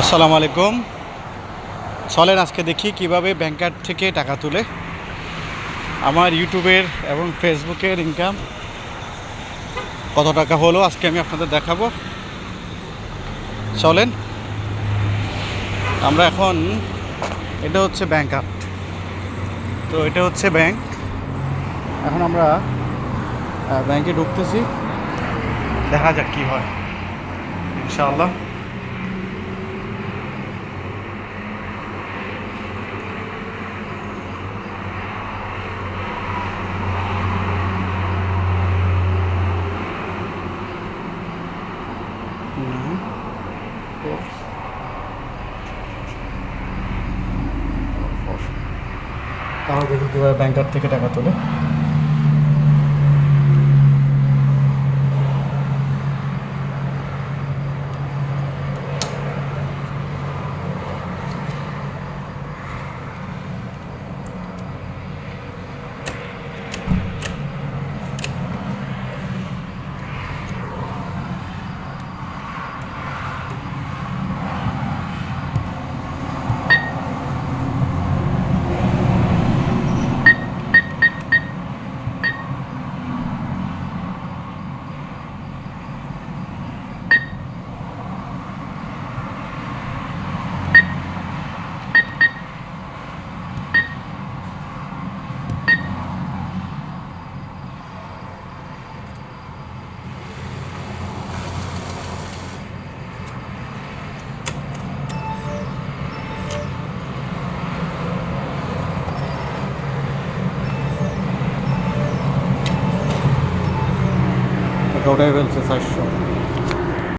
আসসালামু আলাইকুম। চলেন আজকে দেখি কীভাবে ব্যাংকার থেকে টাকা তুলে আমার ইউটিউবের এবং ফেসবুকের ইনকাম কত টাকা হলো আজকে আমি আপনাদের দেখাবো। চলেন, আমরা এখন, এটা হচ্ছে ব্যাংক তো এটা হচ্ছে ব্যাংক। এখন আমরা ব্যাংকে ঢুকতেছি। দেখা যাক কি হয়, ইনশাআল্লাহ। দেখি ব্যাংকার থেকে টাকা তোলে। টাকা উঠাই ফেলছে চারশো